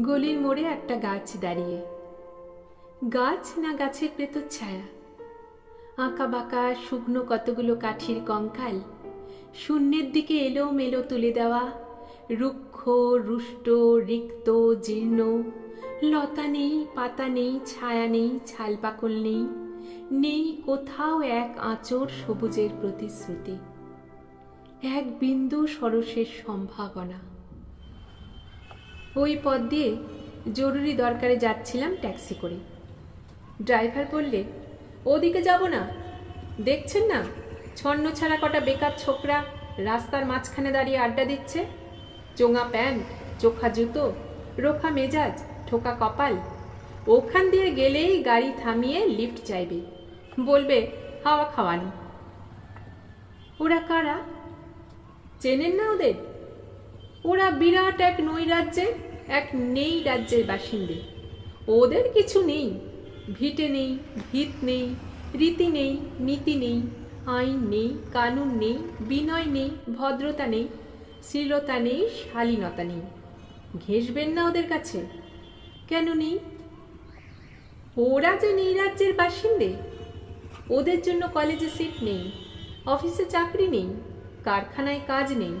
গলির মোড়ে একটা গাছ দাঁড়িয়ে। গাছ না গাছের প্রেতর ছায়া। আঁকা বাঁকা শুকনো কতগুলো কাঠির কঙ্কাল। শূন্যের দিকে এলো মেলো তুলে দেওয়া রুক্ষ, রুষ্ট, রিক্ত, জীর্ণ। লতা নেই, পাতা নেই, ছায়া নেই ছালপাকল নেই। নেই কোথাও এক আঁচড় সবুজের প্রতিশ্রুতি। এক বিন্দু সরসের সম্ভাবনা। ওই পথ দিয়ে জরুরি দরকারে যাচ্ছিলাম ট্যাক্সি করে। ড্রাইভার বললে, ওদিকে যাব না। দেখছেন না, ছন্ন ছাড়া কটা বেকার ছোকরা রাস্তার মাঝখানে দাঁড়িয়ে আড্ডা দিচ্ছে? চোঙা প্যান্ট, চোখা জুতো, রোখা মেজাজ, ঠোকা কপাল। ওখান দিয়ে গেলেই গাড়ি থামিয়ে লিফট চাইবে। বলবে, হাওয়া খাওয়ানো। ওরা কারা? চেনেন না ওদের? ওরা বিরাট এক নৈরাজ্যে এক নেই রাজ্যের বাসিন্দে। ওদের কিছু নেই। ভিটে নেই, ভিত নেই, রীতি নেই, নীতি নেই, আইন নেই, কানুন নেই, বিনয় নেই, ভদ্রতা নেই, শ্লীলতা নেই, শালীনতা নেই। ঘেসবেন না ওদের কাছে। কেন নেই? ওরা যে নেই রাজ্যের বাসিন্দে। ওদের জন্য কলেজে সিট নেই, অফিসে চাকরি নেই, কারখানায় কাজ নেই,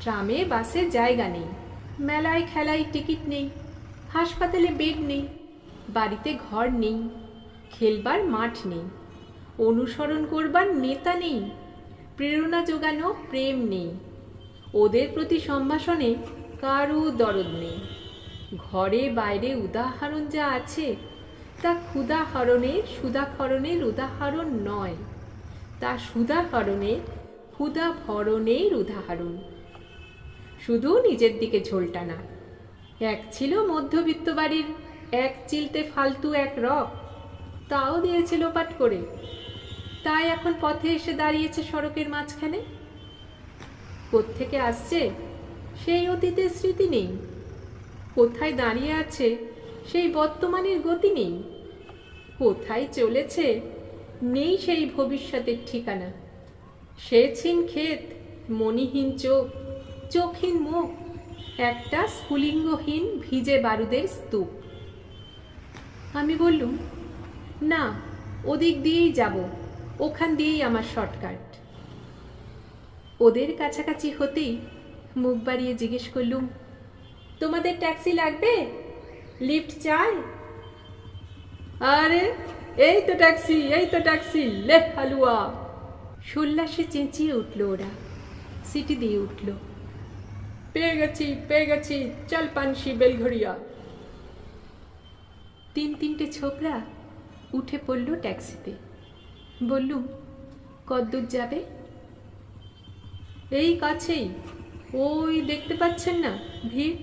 ট্রামে, বাসে জায়গা নেই। মেলায় খেলায় টিকিট নেই, হাসপাতালে বেড নেই, বাড়িতে ঘর নেই, খেলবার মাঠ নেই, অনুসরণ করবার নেতা নেই, প্রেরণা যোগানো প্রেম নেই, ওদের প্রতি সম্ভাষণে কারও দরদ নেই। ঘরে বাইরে উদাহরণ যা আছে, তা ক্ষুদাহরণের সুদাহরণের উদাহরণ নয়, তা সুদাহরণের ক্ষুদাভরণের উদাহরণ। শুধু নিজের দিকে ঝোলটানা এক ছিল মধ্যবিত্ত বাড়ির, এক চিলতে ফালতু এক রক। তাও দিয়েছিল পাট করে। তাই এখন পথে এসে দাঁড়িয়েছে সড়কের মাঝখানে। কোত্থেকে আসছে, সেই অতীতের স্মৃতি নেই। কোথায় দাঁড়িয়ে আছে, সেই বর্তমানের গতি নেই। কোথায় চলেছে, নেই সেই ভবিষ্যতের ঠিকানা। সেছিন ক্ষেত মণিহীন চোখ। চোখহীন মুখ, একটা স্ফুলিঙ্গহীন ভিজে বারুদের স্তূপ। আমি বললুম, না, ওদিক দিয়েই যাব, ওখান দিয়েই আমার শর্টকাট। ওদের কাছাকাছি হতেই মুখ বাড়িয়ে জিজ্ঞেস করলুম, তোমাদের ট্যাক্সি লাগবে? লিফট চাই? আরে, এই তো ট্যাক্সি, এই তো ট্যাক্সি লে হালুয়া! সোল্লাসে চেঁচিয়ে উঠল ওরা। সিটি দিয়ে উঠল। পেয়ে গেছি পেয়ে গেছি চল পানসি বেলঘড়িয়া। তিন তিনটে ছোকরা উঠে পড়ল ট্যাক্সিতে। বললুম কদ্দূর যাবে? এই কাছেই। ওই দেখতে পাচ্ছেন না, ভিড়।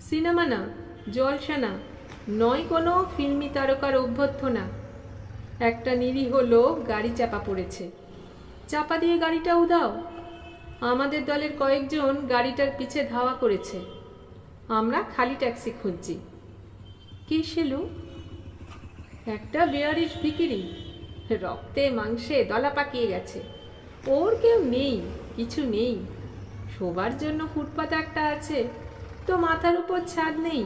সিনেমা না জলসা না নয় কোনো ফিল্মি তারকার অভ্যর্থনা। একটা নিরীহ লোক গাড়ি চাপা পড়েছে। চাপা দিয়ে গাড়িটা উদাও আমাদের দলের কয়েকজন গাড়িটার পিছে ধাওয়া করেছে। আমরা খালি ট্যাক্সি খুঁজছি। কে লোক একটা বেয়ারিশ ভিকিরি। রক্তে, মাংসে, দলা পাকিয়ে গেছে। ওর কেউ নেই, কিছু নেই। শোবার জন্য ফুটপাত একটা আছে, তো মাথার উপর ছাদ নেই।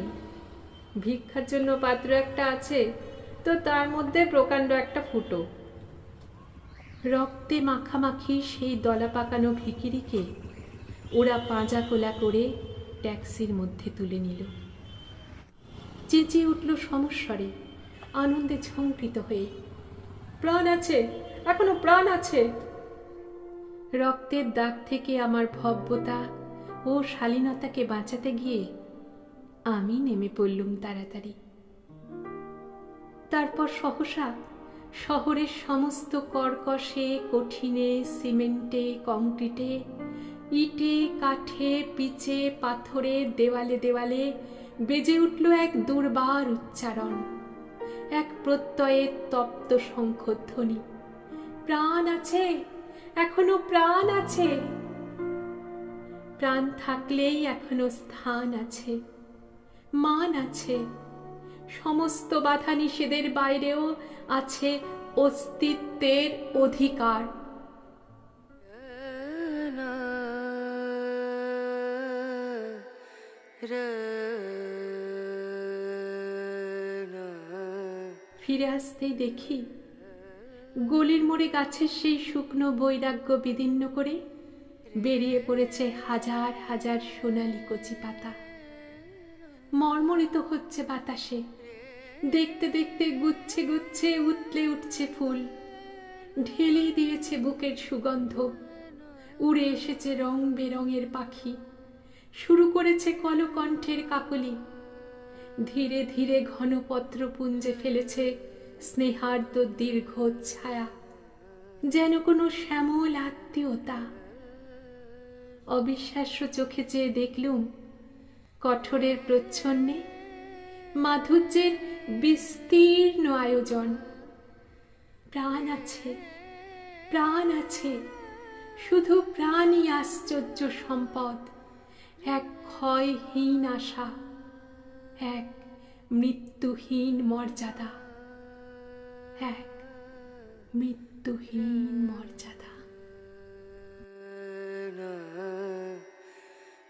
ভিক্ষার জন্য পাত্র একটা আছে, তো তার মধ্যে প্রকাণ্ড একটা ফুটো। রক্তে মাখামাখি সেই দলা পাকানো ভিকিরিকে ওরা পাঁজা কোলা করে ট্যাক্সির মধ্যে তুলে নিল। চেঁচিয়ে উঠল সমস্বরে, আনন্দে ঝঙ্কৃত হয়ে, প্রাণ আছে, এখনও প্রাণ আছে। রক্তের দাগ থেকে আমার ভব্যতা ও শালীনতাকে বাঁচাতে গিয়ে আমি নেমে পড়লুম তাড়াতাড়ি। তারপর সহসা শহরের সমস্ত কর্কশে, কঠিনে, সিমেন্টে, কংক্রিটে, ইটে, কাঠে, পিচে, পাথরে, দেওয়ালে দেওয়ালে বেজে উঠল এক দুর্বার উচ্চারণ। এক প্রত্যয়ের তপ্ত শঙ্খধ্বনি। প্রাণ আছে? এখনও প্রাণ আছে? প্রাণ থাকলেই এখনও স্থান আছে। মান আছে। সমস্ত বাধা নিষেধের বাইরেও আছে অস্তিত্বের অধিকার। ফিরে আসতেই দেখি গলির মোড়ে গাছের সেই শুকনো বৈরাগ্য বিদীর্ণ করে বেরিয়ে পড়েছে হাজার হাজার সোনালি কচি পাতা। মর্মরিত হচ্ছে বাতাসে। দেখতে দেখতে গুচ্ছে গুচ্ছে উতলে উঠছে ফুল। ঢেলেই দিয়েছে বুকের সুগন্ধ। উড়ে এসেছে রং বেরঙের পাখি। শুরু করেছে কলকণ্ঠের কাকলি। ধীরে ধীরে ঘনপত্র পুঞ্জে ফেলেছে স্নেহার্দ দীর্ঘ ছায়া। যেন কোনো শ্যামল আত্মীয়তা। অবিশ্বাস্য চোখে চেয়ে দেখলুম কঠোরের প্রচ্ছন্নে, মাধুর্যের বিস্তীর্ণ আয়োজন। প্রাণ আছে প্রাণ আছে, শুধু প্রাণই আশ্চর্য সম্পদ, এক ক্ষয়হীন আশা, এক মৃত্যুহীন মর্যাদা, এক মৃত্যুহীন মর্যাদা।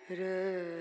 ra